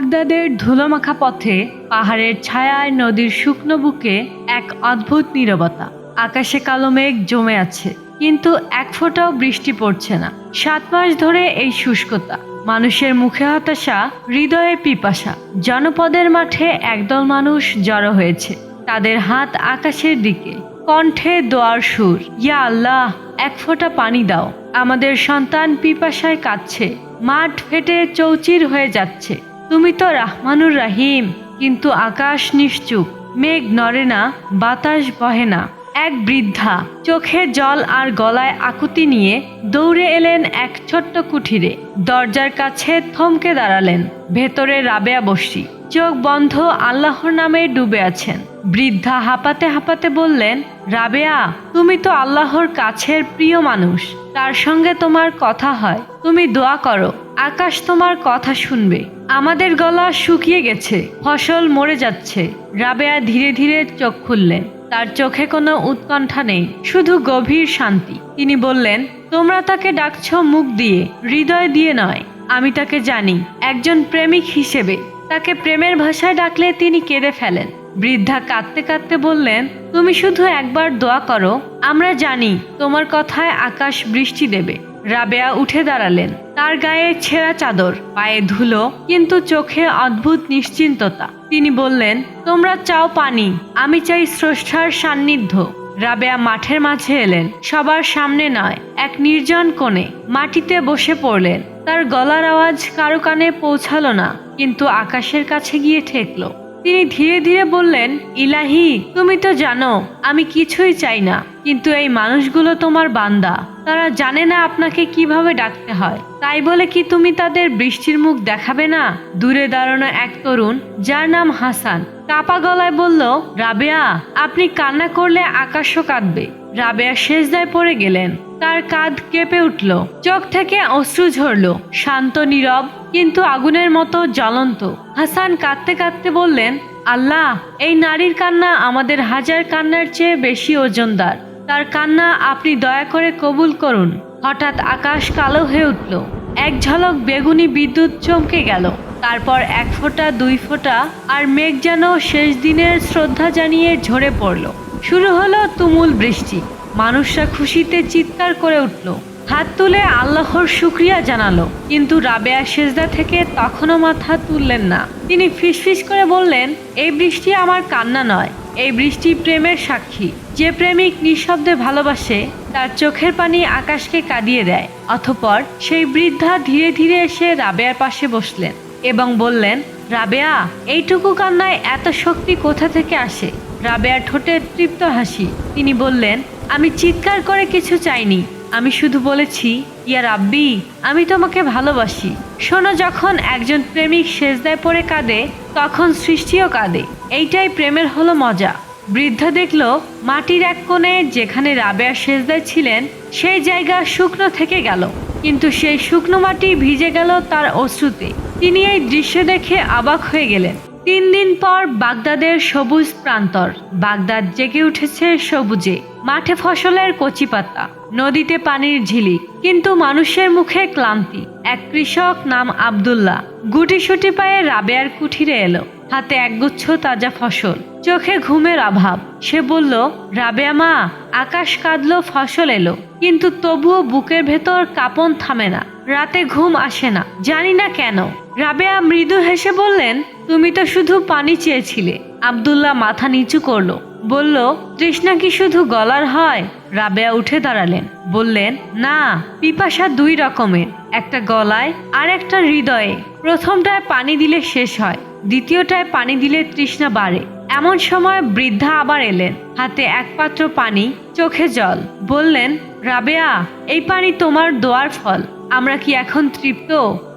বাগদাদের ধুলোমাখা পথে পাহাড়ের ছায়ায় নদীর শুকনো বুকে এক অদ্ভুত নীরবতা। আকাশে কালো মেঘ জমে আছে, কিন্তু এক ফোঁটাও বৃষ্টি পড়ছে না। সাত মাস ধরে এই শুষ্কতা, মানুষের মুখে হতাশা, হৃদয়ে পিপাসা, জনপদের মাঠে একদল মানুষ জড়ো হয়েছে। তাদের হাত আকাশের দিকে, কণ্ঠে দোয়ার সুর, ইয়া আল্লাহ, এক ফোঁটা পানি দাও। আমাদের সন্তান পিপাসায় কাঁদছে, মাঠ ফেটে চৌচির হয়ে যাচ্ছে। তুমি তো রাহমানুর রাহিম, কিন্তু আকাশ নিশ্চুপ, মেঘ নড়ে না, বাতাস বহে না। এক বৃদ্ধা চোখে জল আর গলায় আকুতি নিয়ে দৌড়ে এলেন এক ছোট্ট কুঠিরে। দরজার কাছে থমকে দাঁড়ালেন, ভেতরে রাবেয়া বসি। চোখ বন্ধ আল্লাহর নামে ডুবে আছেন। বৃদ্ধা হাঁপাতে হাঁপাতে বললেন, রাবেয়া, তুমি তো আল্লাহর কাছের প্রিয় মানুষ, তার সঙ্গে তোমার কথা হয়। তুমি দোয়া করো। আকাশ তোমার কথা শুনবে। আমাদের গলা শুকিয়ে গেছে, ফসল মরে যাচ্ছে। রাবেয়া ধীরে ধীরে চোখ খুললেন তার চোখে কোনো উৎকণ্ঠা নেই, শুধু গভীর শান্তি। তিনি বললেন, তোমরা তাকে ডাকছ মুখ দিয়ে, হৃদয় দিয়ে নয়। আমি তাকে জানি, একজন প্রেমিক হিসেবে। তাকে প্রেমের ভাষায় ডাকলে তিনি কেঁদে ফেলেন। বৃদ্ধা কাঁদতে কাঁদতে বললেন, তুমি শুধু একবার দোয়া করো, আমরা জানি তোমার কথায় আকাশ বৃষ্টি দেবে। রাবেয়া উঠে দাঁড়ালেন। তার গায়ে ছেঁড়া চাদর, পায়ে ধুলো, কিন্তু চোখে অদ্ভুত নিশ্চিন্ততা। তিনি বললেন, তোমরা চাও পানি, আমি চাই স্রষ্টার সান্নিধ্য। রাবেয়া মাঠের মাঝে এলেন, সবার সামনে নয়, এক নির্জন কোণে। মাটিতে বসে পড়লেন। তার গলার আওয়াজ কারও কানে পৌঁছালো না, কিন্তু আকাশের কাছে গিয়ে ঠেকলো। তিনি ধীরে ধীরে বললেন, ইলাহি, তুমি তো জানো, আমি কিছুই চাই না। কিন্তু এই মানুষগুলো তোমার বান্দা। তারা জানে না আপনাকে কীভাবে ডাকতে হয়। তাই বলে কি তুমি তাদের বৃষ্টির মুখ দেখাবে না? দূরে দাঁড়ানো এক তরুণ, যার নাম হাসান, কাপা গলায় বলল, রাবেয়া, আপনি কান্না করলে আকাশও কাঁদবে। রাবেয়া শেষদায় পড়ে গেলেন। তার কাঁধ কেঁপে উঠল, চোখ থেকে অশ্রু ঝরল, শান্ত, নীরব কিন্তু আগুনের মতো জ্বলন্ত। হাসান কাঁদতে কাঁদতে বললেন, আল্লাহ, এই নারীর কান্না আমাদের হাজার কান্নার চেয়ে বেশি ওজনদার। তার কান্না আপনি দয়া করে কবুল করুন। হঠাৎ আকাশ কালো হয়ে উঠল। এক ঝলক বেগুনি বিদ্যুৎ চমকে গেল। তারপর এক ফোঁটা, দুই ফোঁটা, আর মেঘ যেন শেষ দিনের শ্রদ্ধা জানিয়ে ঝরে পড়ল। শুরু হলো তুমুল বৃষ্টি। মানুষরা খুশিতে চিৎকার করে উঠল। হাত তুলে আল্লাহর শুক্রিয়া জানালো। কিন্তু রাবেয়া সেজদা থেকে তখনও মাথা তুললেন না। তিনি ফিসফিস করে বললেন, এই বৃষ্টি আমার কান্না নয়, এই বৃষ্টি প্রেমের সাক্ষী। যে প্রেমিক নিঃশব্দে ভালোবাসে, তার চোখের পানি আকাশকে কাঁদিয়ে দেয়। অথপর সেই বৃদ্ধা ধীরে ধীরে এসে রাবেয়ার পাশে বসলেন এবং বললেন, রাবেয়া, এইটুকু কান্নায় এত শক্তি কোথা থেকে আসে? রাবেয়ার ঠোঁটে তৃপ্ত হাসি। তিনি বললেন আমি চিৎকার করে কিছু চাইনি। আমি শুধু বলেছি, ইয়া রাব্বি, আমি তোমাকে ভালোবাসি। শোনো, যখন একজন প্রেমিক সেজদায় পড়ে কাঁদে, তখন সৃষ্টিও কাঁদে। এইটাই প্রেমের হলো মজা। বৃদ্ধা দেখল, মাটির এক কোণে যেখানে রাবেয়া সেজদায় ছিলেন, সেই জায়গা শুকনো থেকে গেল। কিন্তু সেই শুকনো মাটি ভিজে গেল তার অশ্রুতে। তিনি এই দৃশ্য দেখে অবাক হয়ে গেলেন। তিন দিন পর বাগদাদের সবুজ প্রান্তর। বাগদাদ জেগে উঠেছে সবুজে। মাঠে ফসলের কচি পাতা, নদীতে পানির ঝিলিক কিন্তু মানুষের মুখে ক্লান্তি। এক কৃষক নাম আব্দুল্লাহ গুটিসুটি পায়ে রাবেয়ার কুঠিরে এলো। হাতে একগুচ্ছ তাজা ফসল। চোখে ঘুমের অভাব। সে বলল, রাবেয়া মা, আকাশ কাঁদলো, ফসল এলো। কিন্তু তবুও বুকের ভেতর কাঁপন থামে না। রাতে ঘুম আসে না। জানি না কেন। রাবেয়া মৃদু হেসে বললেন তুমি তো শুধু পানি চেয়েছিলে। আব্দুল্লাহ মাথা নিচু করল। বলল, তৃষ্ণা কি শুধু গলার হয়? রাবেয়া উঠে দাঁড়ালেন। বললেন, না, পিপাসা দুই রকমের। একটা গলায়, আর একটা হৃদয়ে। প্রথমটায় পানি দিলে শেষ হয়, দ্বিতীয়টায় পানি দিলে তৃষ্ণা বাড়ে। এমন সময় বৃদ্ধা আবার এলেন। হাতে এক পাত্র পানি, চোখে জল। বললেন, রাবেয়া, এই পানি তোমার দোয়ার ফল। আমরা কি এখন তৃপ্ত?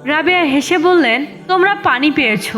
রাবেয়া হেসে বললেন, তোমরা পানি পেয়েছ।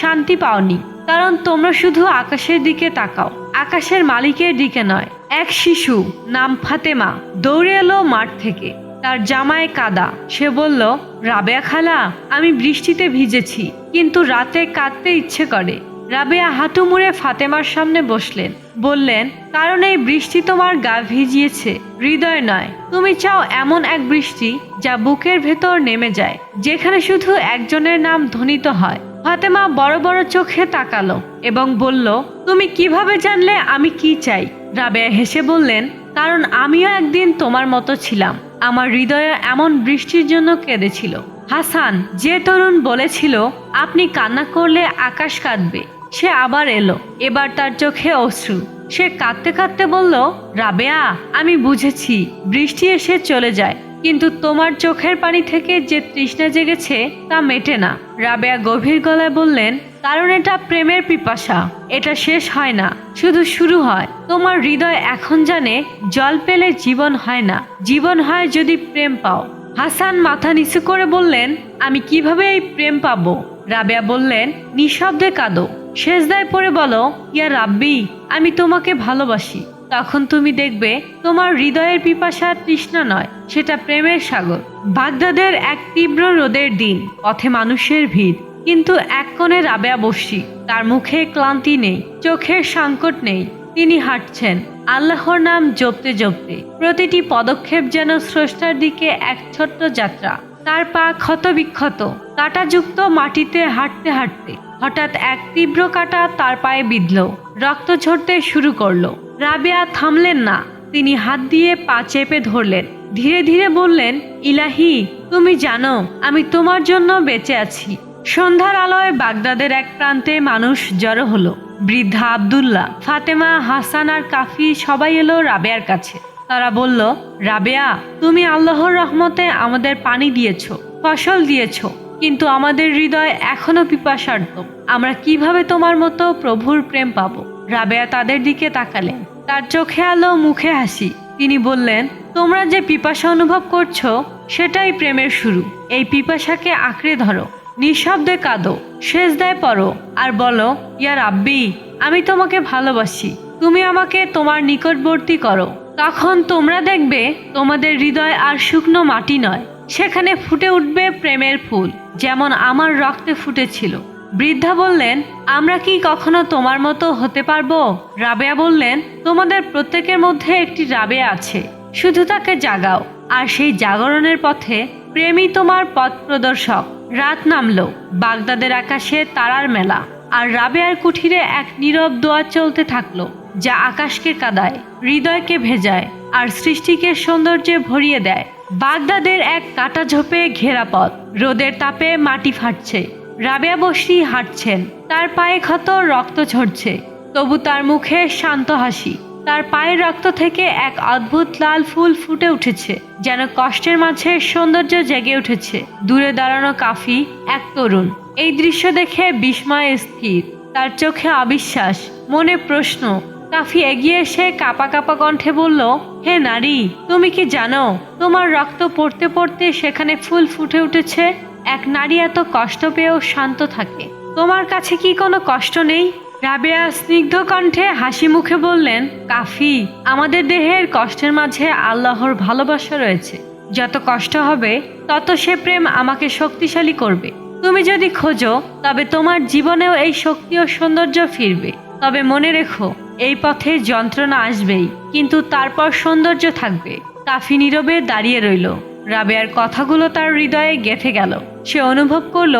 শান্তি পাওনি। কারণ তোমরা শুধু আকাশের দিকে তাকাও, আকাশের মালিকের দিকে নয়। এক শিশু নাম ফাতেমা দৌড়ে এলো মাঠ থেকে। তার জামায় কাদা। সে বলল, রাবেয়া খালা, আমি বৃষ্টিতে ভিজেছি, কিন্তু রাতে কাঁদতে ইচ্ছে করে। রাবেয়া হাঁটু মুড়ে ফাতেমার সামনে বসলেন। বললেন, কারণ এই বৃষ্টি তোমার গা ভিজিয়েছে, হৃদয় নয়। তুমি চাও এমন এক বৃষ্টি যা বুকের ভেতর নেমে যায়, যেখানে শুধু একজনের নাম ধ্বনিত হয়। ফাতেমা বড় বড় চোখে তাকালো এবং বলল, তুমি কীভাবে জানলে আমি কি চাই? রাবেয়া হেসে বললেন, কারণ আমিও একদিন তোমার মতো ছিলাম। আমার হৃদয়ে এমন বৃষ্টির জন্য কেঁদেছিল। হাসান, যে তরুণ বলেছিল, আপনি কান্না করলে আকাশ কাঁদবে। সে আবার এলো। এবার তার চোখে অশ্রু। সে কাঁদতে কাঁদতে বলল, রাবেয়া, আমি বুঝেছি, বৃষ্টি এসে চলে যায়। কিন্তু তোমার চোখের পানি থেকে যে তৃষ্ণা জেগেছে তা মেটে না। রাবেয়া গভীর গলায় বললেন, কারণ এটা প্রেমের পিপাসা। এটা শেষ হয় না। শুধু শুরু হয়। তোমার হৃদয় এখন জানে জল পেলে জীবন হয় না। জীবন হয় যদি প্রেম পাও। হাসান মাথা নিচু করে বললেন, আমি কীভাবে এই প্রেম পাবো? রাবেয়া বললেন, নিঃশব্দে কাঁদো। শেষদায় পরে বলো, ইয়া রাব্বি আমি তোমাকে ভালোবাসি। তখন তুমি দেখবে তোমার হৃদয়ের পিপাসা তৃষ্ণা নয়, সেটা প্রেমের সাগর। বাগদাদের এক তীব্র রোদের দিন, পথে মানুষের ভিড়, কিন্তু এক কোণে রাবেয়া বসি। তার মুখে ক্লান্তি নেই চোখের সংকট নেই। তিনি হাঁটছেন, আল্লাহর নাম জপতে জপতে। প্রতিটি পদক্ষেপ যেন স্রষ্টার দিকে এক ছোট্ট যাত্রা। তার পা ক্ষত বিক্ষত কাটাযুক্ত মাটিতে হাঁটতে হাঁটতে। হঠাৎ এক তীব্র কাটা তার পায়ে বিঁধল, রক্ত ঝরতে শুরু করল। রাবেয়া থামলেন না, তিনি হাত দিয়ে পা চেপে ধরলেন। ধীরে ধীরে বললেন, ইলাহি, তুমি জানো, আমি তোমার জন্য বেঁচে আছি। সন্ধ্যার আলোয় বাগদাদের এক প্রান্তে মানুষ জড়ো হলো। বৃদ্ধা আব্দুল্লাহ, ফাতেমা, হাসান আর কাফি সবাই এলো রাবেয়ার কাছে। তারা বলল, রাবেয়া, তুমি আল্লাহর রহমতে আমাদের পানি দিয়েছ, ফসল দিয়েছ। কিন্তু আমাদের হৃদয় এখনও পিপাসার্থ। আমরা কীভাবে তোমার মতো প্রভুর প্রেম পাবো? রাবেয়া তাদের দিকে তাকালেন। তার চোখে আলো, মুখে হাসি। তিনি বললেন, তোমরা যে পিপাসা অনুভব করছ, সেটাই প্রেমের শুরু। এই পিপাসাকে আঁকড়ে ধরো, নিঃশব্দে কাঁদো শেষ দেয় পড়ো আর বলো ইয়ার আব্বি আমি তোমাকে ভালোবাসি। তুমি আমাকে তোমার নিকটবর্তী করো। তখন তোমরা দেখবে, তোমাদের হৃদয় আর শুকনো মাটি নয়। সেখানে ফুটে উঠবে প্রেমের ফুল, যেমন আমার রক্তে ফুটেছিল। বৃদ্ধা বললেন, আমরা কি কখনো তোমার মতো হতে পারব? রাবেয়া বললেন, তোমাদের প্রত্যেকের মধ্যে একটি রাবেয়া আছে, শুধু তাকে জাগাও। আর সেই জাগরণের পথে প্রেমই তোমার পথ প্রদর্শক। রাত নামলো, বাগদাদের আকাশে তারার মেলা। আর রাবেয়ার কুঠিরে এক নীরব দোয়া চলতে থাকল, যা আকাশকে কাদায়, হৃদয়কে ভেজায়, আর সৃষ্টিকে সৌন্দর্যে ভরিয়ে দেয়। বাগদাদের এক কাটা ঝোপে ঘেরা পথ, রোদের তাপে মাটি ফাটছে। রাবেয়া বসরি হাঁটছেন, তার পায়ে ক্ষত রক্ত ঝরছে। তবু তার মুখে শান্ত হাসি, তার পায়ের রক্ত থেকে এক অদ্ভুত লাল ফুল ফুটে উঠেছে, যেন কষ্টের মাঝে সৌন্দর্য জেগে উঠেছে। দূরে দাঁড়ানো কাফি, এক তরুণ। এই দৃশ্য দেখে বিস্ময় স্থির। তার চোখে অবিশ্বাস, মনে প্রশ্ন। কাফি এগিয়ে এসে কাপা কাপা কণ্ঠে বলল, হে নারী, তুমি কি জানো, তোমার রক্ত পড়তে পড়তে সেখানে ফুল ফুটে উঠেছে? এক নারী এত কষ্ট পেয়েও শান্ত থাকে। তোমার কাছে কি কোনো কষ্ট নেই? রাবেয়া স্নিগ্ধ কণ্ঠে হাসি মুখে বললেন, কাফি, আমাদের দেহের কষ্টের মাঝে আল্লাহর ভালোবাসা রয়েছে। যত কষ্ট হবে, তত সে প্রেম আমাকে শক্তিশালী করবে। তুমি যদি খোঁজো, তবে তোমার জীবনেও এই শক্তি ও সৌন্দর্য ফিরবে। তবে মনে রেখো, এই পথে যন্ত্রণা আসবেই, কিন্তু তারপর সৌন্দর্য থাকবে। কাফি নীরবে দাঁড়িয়ে রইল। রাবেয়ার কথাগুলো তার হৃদয়ে গেঁথে গেল। সে অনুভব করল,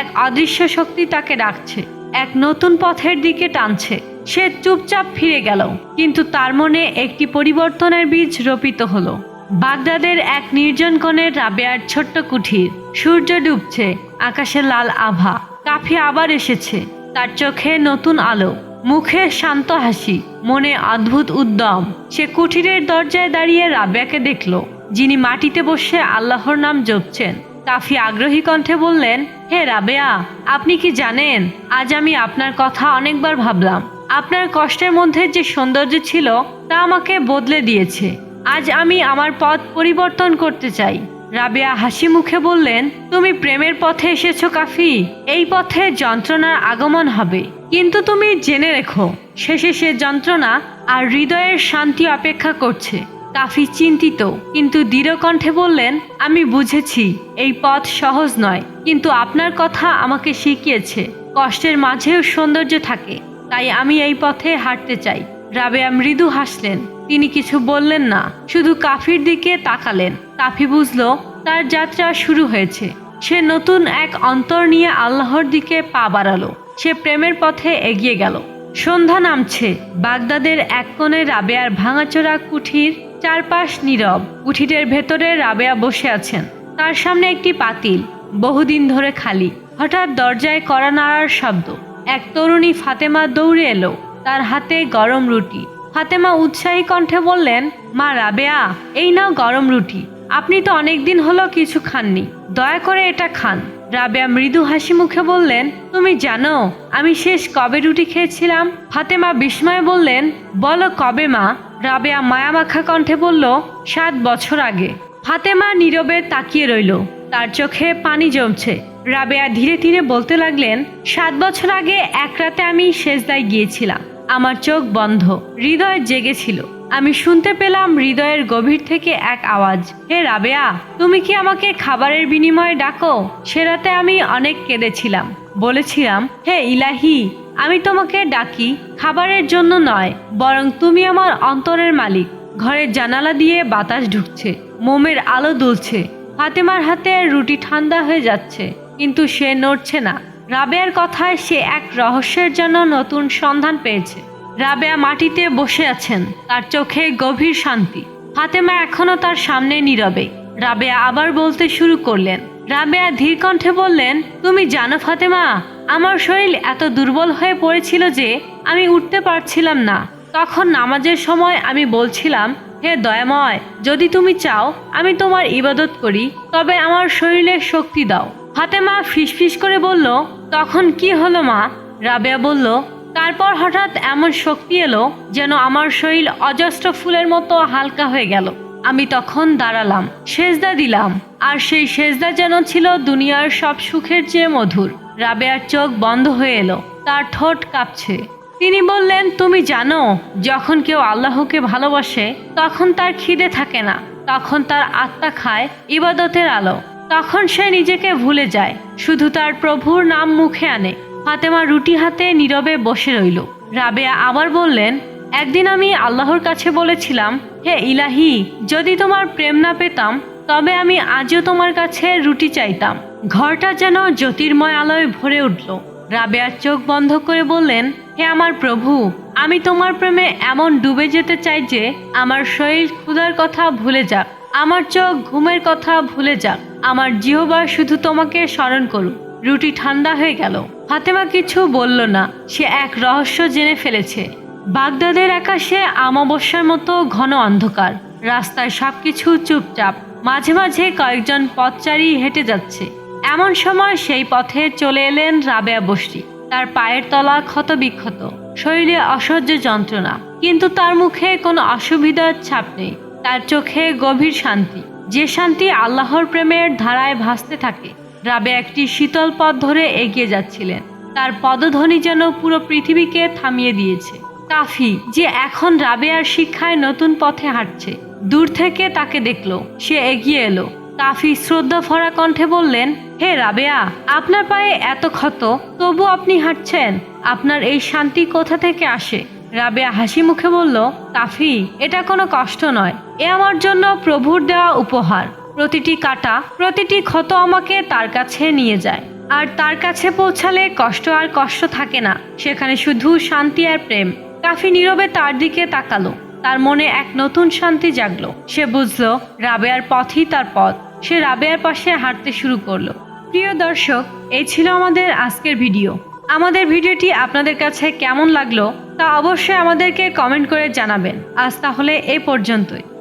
এক অদৃশ্য শক্তি তাকে ডাকছে, এক নতুন পথের দিকে টানছে। সে চুপচাপ ফিরে গেল, কিন্তু তার মনে একটি পরিবর্তনের বীজ রোপিত হলো। বাগদাদের এক নির্জন কোণে রাবেয়ার ছোট্ট কুঠির। সূর্য ডুবছে, আকাশে লাল আভা। কাফি আবার এসেছে, তার চোখে নতুন আলো। মুখে শান্ত হাসি, মনে অদ্ভুত উদ্যম। সে কুঠিরের দরজায় দাঁড়িয়ে রাবেয়াকে দেখল, যিনি মাটিতে বসে আল্লাহর নাম জপছেন। কাফি আগ্রহী কণ্ঠে বললেন, হে রাবেয়া, আপনি কি জানেন, আজ আমি আপনার কথা অনেকবার ভাবলাম। আপনার কষ্টের মধ্যে যে সৌন্দর্য ছিল, তা আমাকে বদলে দিয়েছে। আজ আমি আমার পথ পরিবর্তন করতে চাই। রাবেয়া হাসি মুখে বললেন, তুমি প্রেমের পথে এসেছ কাফি। এই পথে যন্ত্রণার আগমন হবে। কিন্তু তুমি জেনে রেখো, শেষে সে যন্ত্রণা আর হৃদয়ের শান্তি অপেক্ষা করছে। কাফি চিন্তিত, কিন্তু দৃঢ় কণ্ঠে বললেন, আমি বুঝেছি, এই পথ সহজ নয়, কিন্তু আপনার কথা আমাকে শিখিয়েছে। কষ্টের মাঝেও সৌন্দর্য থাকে, তাই আমি এই পথে হাঁটতে চাই। রাবেয়া মৃদু হাসলেন। তিনি কিছু বললেন না, শুধু কাফির দিকে তাকালেন। কাফি বুঝলো, তার যাত্রা শুরু হয়েছে। সে নতুন এক অন্তর নিয়ে আল্লাহর দিকে পা বাড়ালো। সে প্রেমের পথে এগিয়ে গেল। সন্ধ্যা নামছে। বাগদাদের এক কোণে রাবেয়ার ভাঙাচোরা কুঠির চারপাশ নীরব। কুঠিরের ভেতরে রাবেয়া বসে আছেন। তার সামনে একটি পাতিল, বহুদিন ধরে খালি। হঠাৎ দরজায় কড়া নাড়ার শব্দ। এক তরুণী ফাতেমা দৌড়ে এলো। তার হাতে গরম রুটি। ফাতেমা উৎসাহী কণ্ঠে বললেন, মা রাবেয়া, এই নাও গরম রুটি। আপনি তো অনেক দিন হলো কিছু খাননি। দয়া করে এটা খান। রাবেয়া মৃদু হাসি মুখে বললেন, তুমি জানো, আমি শেষ কবে রুটি খেয়েছিলাম? ফাতেমা বিস্ময়ে বললেন, বলো কবে মা? রাবেয়া মায়ামাখা কণ্ঠে বলল, সাত বছর আগে। ফাতেমা নীরবে তাকিয়ে রইল। তার চোখে পানি জমছে। রাবেয়া ধীরে ধীরে বলতে লাগলেন, সাত বছর আগে এক রাতে আমি সেজদায় গিয়েছিলাম। আমার চোখ বন্ধ। হৃদয় জেগেছিল। আমি শুনতে পেলাম হৃদয়ের গভীর থেকে এক আওয়াজ। হে রাবেয়া, তুমি কি আমাকে খাবারের বিনিময়ে ডাকো? সে রাতে আমি অনেক কেঁদেছিলাম। বলেছিলাম, হে ইলাহি, আমি তোমাকে ডাকি, খাবারের জন্য নয়, বরং তুমি আমার অন্তরের মালিক। ঘরের জানালা দিয়ে বাতাস ঢুকছে, মোমের আলো দুলছে। ফাতেমার হাতে রুটি ঠান্ডা হয়ে যাচ্ছে, কিন্তু সে নড়ছে না। রাবেয়ার কথায় সে এক রহস্যের জন্য নতুন সন্ধান পেয়েছে। রাবেয়া মাটিতে বসে আছেন, তার চোখে গভীর শান্তি। ফাতেমা এখনও তার সামনে নীরবে। রাবেয়া আবার বলতে শুরু করলেন, রাবেয়া ধীর কণ্ঠে বললেন, তুমি জানো ফাতেমা, আমার শরীর এত দুর্বল হয়ে পড়েছিল যে আমি উঠতে পারছিলাম না। তখন নামাজের সময় আমি বলছিলাম, হে দয়াময়, যদি তুমি চাও, আমি তোমার ইবাদত করি, তবে আমার শরীরে শক্তি দাও। ফাতেমা ফিসফিস করে বলল, তখন কি হলো মা? রাবেয়া বলল, তারপর হঠাৎ এমন শক্তি এলো যেন আমার শরীর অজস্র ফুলের মতো হালকা হয়ে গেল। আমি তখন দাঁড়ালাম, সেজদা দিলাম, আর সেই সেজদা যেন ছিল দুনিয়ার সব সুখের চেয়ে মধুর। রাবেয়ার চোখ বন্ধ হয়ে এলো, তার ঠোঁট কাঁপছে। তিনি বললেন, তুমি জানো, যখন কেউ আল্লাহকে ভালোবাসে, তখন তার খিদে থাকে না, তখন তার আত্মা খায় ইবাদতের আলো। তখন সে নিজেকে ভুলে যায়। শুধু তার প্রভুর নাম মুখে আনে। ফাতেমা রুটি হাতে নীরবে বসে রইল। রাবেয়া আবার বললেন, একদিন আমি আল্লাহর কাছে বলেছিলাম, হে ইলাহি, যদি তোমার প্রেম না পেতাম, তবে আমি আজও তোমার কাছে রুটি চাইতাম। ঘরটা যেন জ্যোতির্ময় আলোয় ভরে উঠল। রাবেয়ার চোখ বন্ধ করে বললেন, হে আমার প্রভু, আমি তোমার প্রেমে এমন ডুবে যেতে চাই যে, আমার শরীর ক্ষুধার কথা ভুলে যাক। আমার চোখ ঘুমের কথা ভুলে যাক। আমার জিহবা শুধু তোমাকে স্মরণ করুক। রুটি ঠান্ডা হয়ে গেল। ফাতেমা কিছু বলল না। সে এক রহস্য জেনে ফেলেছে। বাগদাদের আকাশে আমাবস্যার মতো ঘন অন্ধকার। রাস্তায় সবকিছু চুপচাপ। মাঝে মাঝে কয়েকজন পথচারী হেঁটে যাচ্ছে। এমন সময় সেই পথে চলে এলেন রাবেয়া বসরি। তার পায়ের তলা ক্ষত বিক্ষত শরীরে অসহ্য যন্ত্রণা। কিন্তু তার মুখে কোনো অসুবিধার ছাপ নেই। তার চোখে গভীর শান্তি। যে শান্তি আল্লাহর প্রেমের ধারায় ভাসতে থাকে, রাবে একটি শীতল পথ ধরে এগিয়ে যাচ্ছিলেন। তার পদধ্বনি যেন পুরো পৃথিবীকে থামিয়ে দিয়েছে। কাফি, যে এখন রাবেয়ার শিক্ষায় নতুন পথে হাঁটছে, দূর থেকে তাকে দেখল, সে এগিয়ে এলো। কাফি শ্রদ্ধা ভরা কণ্ঠে বললেন, হে রাবেয়া, আপনার পায়ে এত ক্ষত, তবু আপনি হাঁটছেন, আপনার এই শান্তি কোথা থেকে আসে? রাবেয়া হাসি মুখে বলল, কাফি, এটা কোনো কষ্ট নয় এ আমার জন্য প্রভুর দেওয়া উপহার। প্রতিটি কাটা, প্রতিটি ক্ষত আমাকে তার কাছে নিয়ে যায়। আর তার কাছে পৌঁছালে কষ্ট আর কষ্ট থাকে না। সেখানে শুধু শান্তি আর প্রেম। কাফি নীরবে তার দিকে তাকালো। তার মনে এক নতুন শান্তি জাগলো। সে বুঝলো, রাবেয়ার পথই তার পথ। সে রাবেয়ার পাশে হাঁটতে শুরু করল। প্রিয় দর্শক, এই ছিল আমাদের আজকের ভিডিও। আমাদের ভিডিওটি আপনাদের কাছে কেমন লাগল তা অবশ্যই আমাদেরকে কমেন্ট করে জানাবেন। আজ তাহলে এই পর্যন্তই।